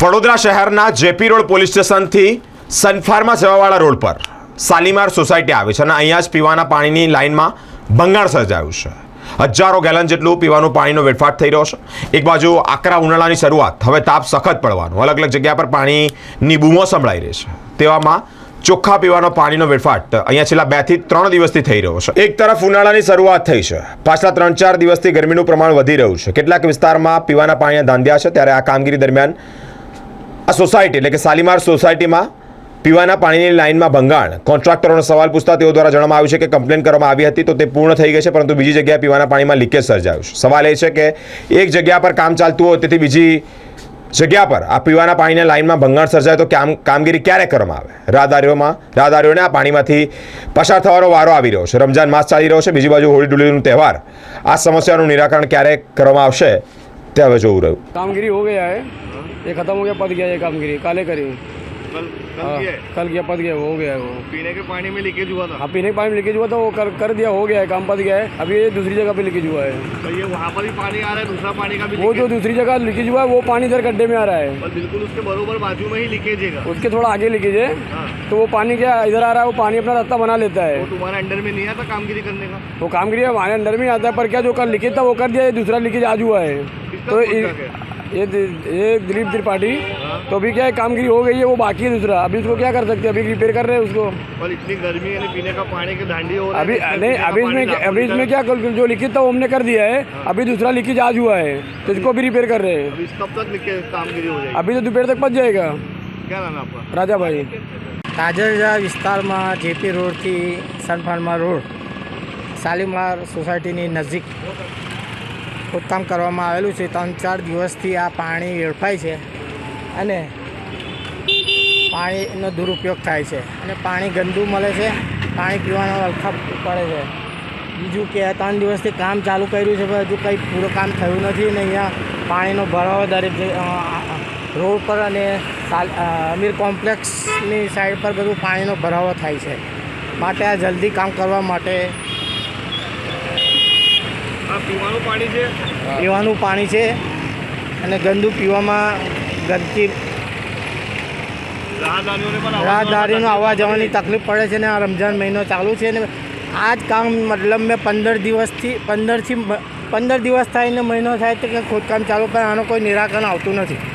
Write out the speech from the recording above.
વડોદરા શહેરના JP road police સ્ટેશનથી Sun Pharma જવાવાળા road પર સાલીમાર સોસાયટી આવે છે અને અહીંયા જ પીવાના પાણીની લાઇનમાં ભંગાણ સર્જાયું છે. હજારો ગેલન જેટલું પીવાનું પાણીનો વેડફાટ થઈ રહ્યો છે. એક બાજુ આકરા ઉનાળાની શરૂઆત, હવે તાપ સખત પડવાનું. અલગ અલગ જગ્યા પર પાણીની બૂમો સંભળાઈ રહી છે. તેવામાં ચોખ્ખા પીવાનો પાણીનો વેડફાટ અહીંયા છેલ્લા બેથી ત્રણ દિવસથી થઈ રહ્યો છે. એક તરફ ઉનાળાની શરૂઆત થઈ છે. પાછલા ત્રણ ચાર દિવસથી ગરમીનું પ્રમાણ વધી રહ્યું છે. કેટલાક વિસ્તારમાં પીવાના પાણીના ધાંધ્યા છે. ત્યારે આ કામગીરી દરમિયાન સોસાયટી, એટલે કે શાલીમાર સોસાયટીમાં પીવાના પાણીની લાઇનમાં ભંગાણ. કોન્ટ્રાક્ટરોનો સવાલ પૂછતા તેઓ દ્વારા જણાવવામાં આવ્યું છે કે કમ્પ્લેન કરવામાં આવી હતી તો તે પૂર્ણ થઈ ગઈ છે, પરંતુ બીજી જગ્યાએ પીવાના પાણીમાં લીકેજ સર્જાયું છે. સવાલ એ છે કે એક જગ્યા પર કામ ચાલતું હોય તેથી બીજી જગ્યા પર આ પીવાના પાણીના લાઇનમાં ભંગાણ સર્જાય તો કામ, કામગીરી ક્યારે કરવામાં આવે? રાહદારીઓમાં, રાહદારીઓને આ પાણીમાંથી પસાર થવાનો વારો આવી રહ્યો છે. રમજાન માસ ચાલી રહ્યો છે. બીજી બાજુ હોળી ધૂળેટીનો તહેવાર. આ સમસ્યાનું નિરાકરણ ક્યારે કરવામાં આવશે? તે હવે જોવું રહ્યું कामगिरी हो गया है ये खत्म हो गया पद गया ये कामगिरी काले करी कल कल हाँ, किया कल गया पद गया हो गया वो। पीने के पानी में लीकेज हुआ था? हाँ पीने के पानी में लीकेज हुआ था वो कर कर दिया हो गया है काम पद गया है। अभी ये दूसरी जगह पे लीकेज हुआ है। तो ये वहाँ पर ही पानी आ रहा है दूसरा पानी का भी वो जो दूसरी जगह लीकेज हुआ है वो पानी इधर गड्ढे में आ रहा है। बिल्कुल उसके बरोबर बाजू में ही लीकेज है उसके थोड़ा आगे लीकेज है। हाँ। तो वो पानी क्या इधर आ रहा है वो पानी अपना रास्ता बना लेता है। तुम्हारे अंडर में नहीं आता कामगिरी करने का? वो कामगिरी हमारे अंडर में आता है पर क्या जो कल लीकेज था वो कर दिया दूसरा लीकेज आज हुआ है। तो ये ये दिलीप त्रिपाठी। तो अभी क्या है कामगिरी हो गई है वो बाकी है दूसरा अभी उसको क्या कर सकते हैं अभी रिपेयर कर रहे हैं उसको और इतनी गर्मी है पीने का पानी के दांडी हो रहा अभी है नहीं अभी इसमें क्या- अभी इसमें क्या कल जो लिखित था वो हमने कर दिया है अभी दूसरा लीकेज आज हुआ है तो इसको भी रिपेयर कर रहे हैं अभी कब तक लीकेज कामगिरी हो जाएगी अभी तो दोपहर तक पहुंच जाएगा क्या नाम है आपका राजा भाई કાજરજા વિસ્તારમાં જેપી રોડથી સનફાર્મા રોડ શાલીમાર સોસાયટીની નજીક ખોદકામ કરવામાં આવેલું છે ત્રણ ચાર દિવસથી આ પાણી વેડફાય છે અને પાણીનો દુરુપયોગ થાય છે. અને પાણી ગંદુ મળે છે પાણી પીવાનો અલખા પડે છે. બીજું કે ત્રણ દિવસથી કામ ચાલુ કર્યું છે પણ હજુ કંઈ પૂરું કામ થયું નથી ને અહીંયા પાણીનો ભરાવો દરેક રોડ પર અને અમીર કોમ્પ્લેક્સની સાઈડ પર બધું પાણીનો ભરાવો થાય છે. માટે આ જલ્દી કામ કરવા માટે પીવાનું પાણી છે? પીવાનું પાણી છે અને ગંદુ પીવામાં આવવા રાહદારીનો આવવા જવાની તકલીફ પડે છે. ને આ રમઝાન મહિનો ચાલુ છે ને આ જ કામ મતલબ મેં પંદર દિવસથી પંદરથી પંદર દિવસ થાય ને મહિનો થાય તો કે ખોદકામ ચાલુ પણ આનો કોઈ નિરાકરણ આવતું નથી.